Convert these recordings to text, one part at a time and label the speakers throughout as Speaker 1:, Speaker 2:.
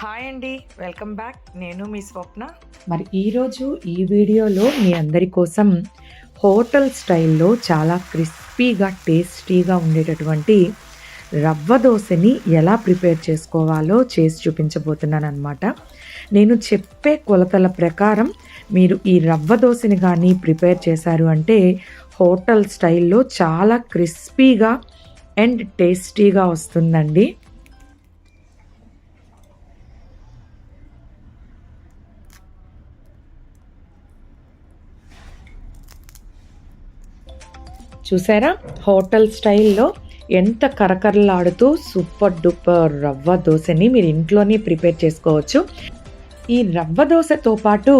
Speaker 1: Hi అండి welcome back. నేను మీ స్వప్న.
Speaker 2: మరి ఈరోజు ఈ వీడియోలో మీ అందరి కోసం హోటల్ స్టైల్లో చాలా క్రిస్పీగా టేస్టీగా ఉండేటటువంటి రవ్వ దోశని ఎలా ప్రిపేర్ చేసుకోవాలో చేసి చూపించబోతున్నాను అనమాట నేను చెప్పే కొలతల ప్రకారం మీరు ఈ రవ్వ దోశని కానీ ప్రిపేర్ చేశారు అంటే హోటల్ స్టైల్లో చాలా క్రిస్పీగా అండ్ టేస్టీగా వస్తుందండి. చూసారా? హోటల్ స్టైల్లో ఎంత కరకరలాడుతూ సూపర్ డూపర్ రవ్వ దోశని మీరు ఇంట్లోనే ప్రిపేర్ చేసుకోవచ్చు. ఈ రవ్వ దోశతో పాటు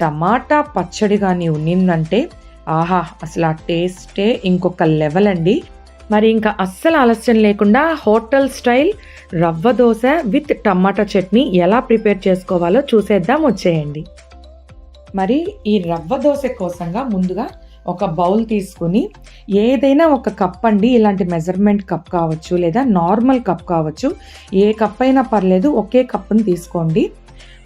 Speaker 2: టమాటా పచ్చడి కానీ ఉన్నిందంటే ఆహా అసలు ఆ టేస్టే ఇంకొక లెవెల్ అండి. మరి ఇంకా అస్సలు ఆలస్యం లేకుండా హోటల్ స్టైల్ రవ్వ దోశ విత్ టమాటా చట్నీ ఎలా ప్రిపేర్ చేసుకోవాలో చూసేద్దాం వచ్చేయండి. మరి ఈ రవ్వ దోశ కోసంగా ముందుగా ఒక బౌల్ తీసుకుని ఏదైనా ఒక కప్ అండి ఇలాంటి మెజర్మెంట్ కప్ కావచ్చు లేదా నార్మల్ కప్ కావచ్చు ఏ కప్ అయినా పర్లేదు ఒకే కప్ని తీసుకోండి.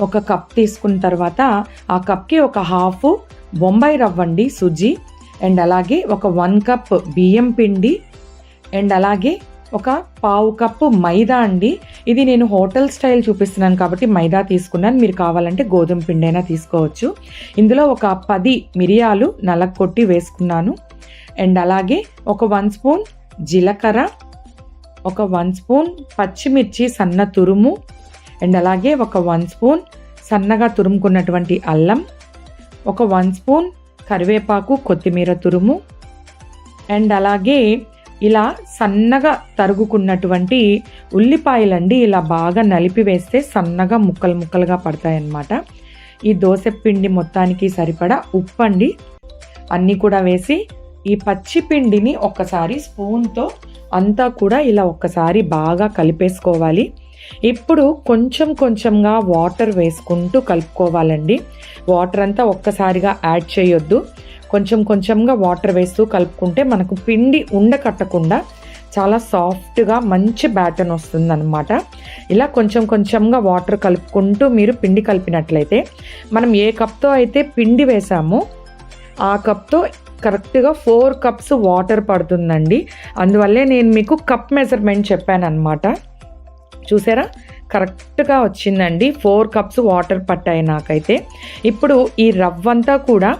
Speaker 2: ఒక కప్ తీసుకున్న తర్వాత ఆ కప్కి ఒక హాఫ్ బొంబాయి రవ్వండి సుజీ. అండ్ అలాగే ఒక వన్ కప్ బియ్యం పిండి. అండ్ అలాగే ఒక పావు కప్పు మైదా అండి. ఇది నేను హోటల్ స్టైల్ చూపిస్తున్నాను కాబట్టి మైదా తీసుకున్నాను. మీరు కావాలంటే గోధుమ పిండి అయినా తీసుకోవచ్చు. ఇందులో ఒక పది మిరియాలు నలగొట్టి వేసుకున్నాను. అండ్ అలాగే ఒక వన్ స్పూన్ జీలకర్ర ఒక వన్ స్పూన్ పచ్చిమిర్చి సన్న తురుము అండ్ అలాగే ఒక వన్ స్పూన్ సన్నగా తురుముకున్నటువంటి అల్లం ఒక వన్ స్పూన్ కరివేపాకు కొత్తిమీర తురుము అండ్ అలాగే ఇలా సన్నగా తరుగుకున్నటువంటి ఉల్లిపాయలండి ఇలా బాగా నలిపి వేస్తే సన్నగా ముక్కలు ముక్కలుగా పడతాయన్నమాట. ఈ దోశ పిండి మొత్తానికి సరిపడా ఉప్పు అండి అన్నీ కూడా వేసి ఈ పచ్చి పిండిని ఒక్కసారి స్పూన్తో అంతా కూడా ఇలా ఒక్కసారి బాగా కలిపేసుకోవాలి. ఇప్పుడు కొంచెం కొంచెంగా వాటర్ వేసుకుంటూ కలుపుకోవాలండి. వాటర్ అంతా ఒక్కసారిగా యాడ్ చేయొద్దు. కొంచెం కొంచెంగా వాటర్ వేస్తూ కలుపుకుంటే మనకు పిండి ఉండకట్టకుండా చాలా సాఫ్ట్గా మంచి బ్యాటర్న్ వస్తుందన్నమాట. ఇలా కొంచెం కొంచెంగా వాటర్ కలుపుకుంటూ మీరు పిండి కలిపినట్లయితే మనం ఏ కప్తో అయితే పిండి వేసామో ఆ కప్తో కరెక్ట్గా ఫోర్ కప్స్ వాటర్ పడుతుందండి. అందువల్లే నేను మీకు కప్ మెజర్మెంట్ చెప్పాను అనమాట చూసారా? కరెక్ట్గా వచ్చిందండి. ఫోర్ కప్స్ వాటర్ పట్టాయి నాకైతే. ఇప్పుడు ఈ రవ్వంతా కూడా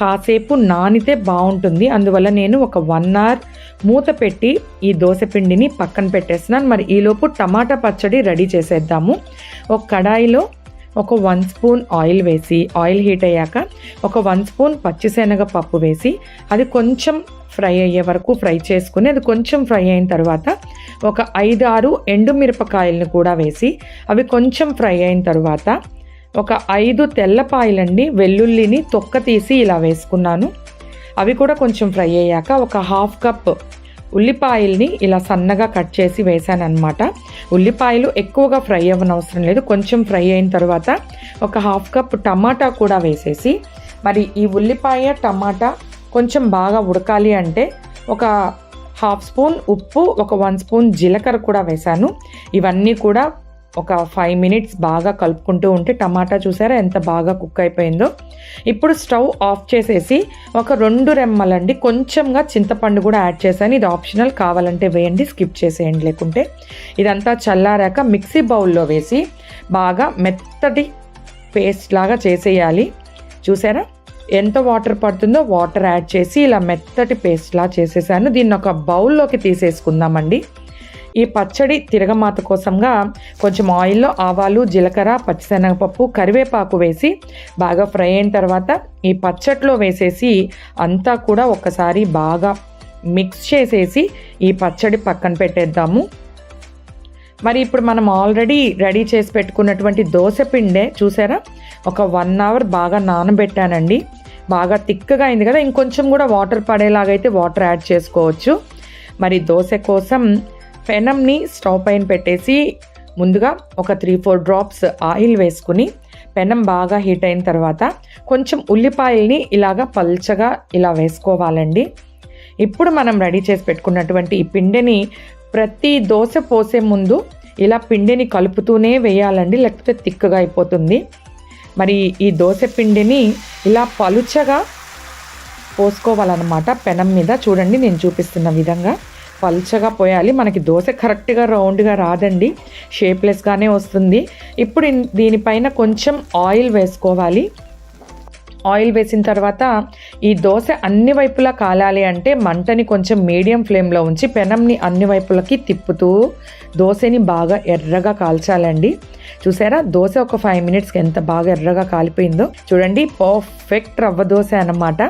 Speaker 2: కాసేపు నానితే బాగుంటుంది. అందువల్ల నేను ఒక వన్ అవర్ మూత పెట్టి ఈ దోశ పిండిని పక్కన పెట్టేస్తున్నాను. మరి ఈలోపు టమాటా పచ్చడి రెడీ చేసేద్దాము. ఒక కడాయిలో ఒక వన్ స్పూన్ ఆయిల్ వేసి ఆయిల్ హీట్ అయ్యాక ఒక వన్ స్పూన్ పచ్చిశనగ పప్పు వేసి అది కొంచెం ఫ్రై అయ్యే వరకు ఫ్రై చేసుకుని అది కొంచెం ఫ్రై అయిన తర్వాత ఒక ఐదు ఆరు ఎండుమిరపకాయలను కూడా వేసి అవి కొంచెం ఫ్రై అయిన తర్వాత ఒక ఐదు తెల్లపాయలండి వెల్లుల్లిని తొక్క తీసి ఇలా వేసుకున్నాను. అవి కూడా కొంచెం ఫ్రై అయ్యాక ఒక హాఫ్ కప్ ఉల్లిపాయల్ని ఇలా సన్నగా కట్ చేసి వేసాను అనమాట ఉల్లిపాయలు ఎక్కువగా ఫ్రై అవ్వనవసరం లేదు కొంచెం ఫ్రై అయిన తర్వాత ఒక హాఫ్ కప్ టమాటా కూడా వేసేసి మరి ఈ ఉల్లిపాయ టమాటా కొంచెం బాగా ఉడకాలి అంటే ఒక హాఫ్ స్పూన్ ఉప్పు ఒక వన్ స్పూన్ జీలకర్ర కూడా వేశాను ఇవన్నీ కూడా ఒక ఫైవ్ మినిట్స్ బాగా కలుపుకుంటూ ఉంటే టమాటా చూసారా ఎంత బాగా కుక్ అయిపోయిందో? ఇప్పుడు స్టవ్ ఆఫ్ చేసేసి ఒక రెండు రెమ్మలండి కొంచెంగా చింతపండు కూడా యాడ్ చేశాను. ఇది ఆప్షనల్ కావాలంటే వేయండి స్కిప్ చేసేయండి. లేకుంటే ఇదంతా చల్లారాక మిక్సీ బౌల్లో వేసి బాగా మెత్తటి పేస్ట్ లాగా చేసేయాలి. చూసారా? ఎంత వాటర్ పడుతుందో వాటర్ యాడ్ చేసి ఇలా మెత్తటి పేస్ట్లా చేసేసాను. దీన్ని ఒక బౌల్లోకి తీసేసుకుందామండి. ఈ పచ్చడి తిరగమాత కోసంగా కొంచెం ఆయిల్లో ఆవాలు జీలకర్ర పచ్చిశనగపప్పు కరివేపాకు వేసి బాగా ఫ్రై అయిన తర్వాత ఈ పచ్చట్లో వేసేసి అంతా కూడా ఒకసారి బాగా మిక్స్ చేసేసి ఈ పచ్చడి పక్కన పెట్టేద్దాము. మరి ఇప్పుడు మనం ఆల్రెడీ రెడీ చేసి పెట్టుకున్నటువంటి దోశ పిండే చూసారా? ఒక వన్ అవర్ బాగా నానబెట్టానండి. బాగా థిక్గా అయింది కదా ఇంకొంచెం కూడా వాటర్ పడేలాగైతే వాటర్ యాడ్ చేసుకోవచ్చు. మరి దోశ కోసం పెనంని స్టవ్ పైన పెట్టేసి ముందుగా ఒక త్రీ ఫోర్ డ్రాప్స్ ఆయిల్ వేసుకుని పెనం బాగా హీట్ అయిన తర్వాత కొంచెం ఉల్లిపాయల్ని ఇలాగా పల్చగా ఇలా వేసుకోవాలండి. ఇప్పుడు మనం రెడీ చేసి పెట్టుకున్నటువంటి ఈ పిండిని ప్రతి దోశ పోసే ముందు ఇలా పిండిని కలుపుతూనే వేయాలండి లేకపోతే తిక్కగా అయిపోతుంది. మరి ఈ దోశ పిండిని ఇలా పలుచగా పోసుకోవాలన్నమాట పెనం మీద. చూడండి నేను చూపిస్తున్న విధంగా. పల్చగా పోయాలి. మనకి దోశ కరెక్ట్గా రౌండ్గా రాదండి. షేప్లెస్గానే వస్తుంది. ఇప్పుడు దీనిపైన కొంచెం ఆయిల్ వేసుకోవాలి. ఆయిల్ వేసిన తర్వాత ఈ దోశ అన్ని వైపులా కాలాలి అంటే మంటని కొంచెం మీడియం ఫ్లేమ్లో ఉంచి పెనంని అన్ని వైపులకి తిప్పుతూ దోశని బాగా ఎర్రగా కాల్చాలండి. చూసారా? దోశ ఒక ఫైవ్ మినిట్స్కి ఎంత బాగా ఎర్రగా కాలిపోయిందో. చూడండి పర్ఫెక్ట్ రవ్వ దోశ అన్నమాట.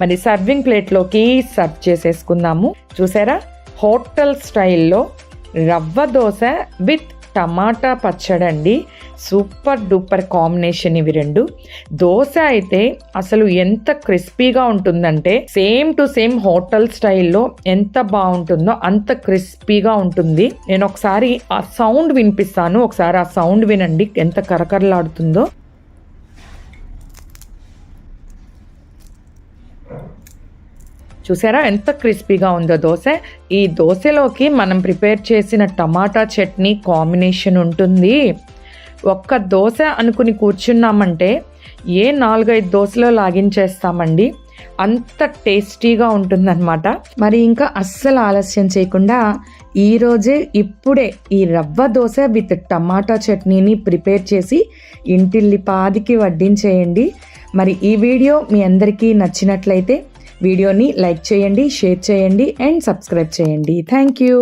Speaker 2: మరి సర్వింగ్ ప్లేట్లోకి సర్వ్ చేసేసుకుందాము. చూసారా? హోటల్ స్టైల్లో రవ్వ దోశ విత్ టమాటా పచ్చడండి. సూపర్ డూపర్ కాంబినేషన్ ఇవి రెండు. దోశ అయితే అసలు ఎంత క్రిస్పీగా ఉంటుందంటే సేమ్ టు సేమ్ హోటల్ స్టైల్లో ఎంత బాగుంటుందో అంత క్రిస్పీగా ఉంటుంది. నేను ఒకసారి ఆ సౌండ్ వినిపిస్తాను. ఒకసారి ఆ సౌండ్ వినండి. ఎంత కరకరలాడుతుందో. చూసారా? ఎంత క్రిస్పీగా ఉందో దోశ. ఈ దోశలోకి మనం ప్రిపేర్ చేసిన టమాటా చట్నీ కాంబినేషన్ ఉంటుంది. ఒక్క దోశ అనుకుని కూర్చున్నామంటే ఏ నాలుగైదు దోశలో లాగించేస్తామండి? అంత టేస్టీగా ఉంటుందన్నమాట. మరి ఇంకా అస్సలు ఆలస్యం చేయకుండా ఈరోజే ఇప్పుడే ఈ రవ్వ దోశ విత్ టమాటా చట్నీని ప్రిపేర్ చేసి ఇంటిల్లి పాదికి వడ్డించేయండి. మరి ఈ వీడియో మీ అందరికీ నచ్చినట్లయితే వీడియోని లైక్ చేయండి షేర్ చేయండి అండ్ సబ్స్క్రైబ్ చేయండి. Thank you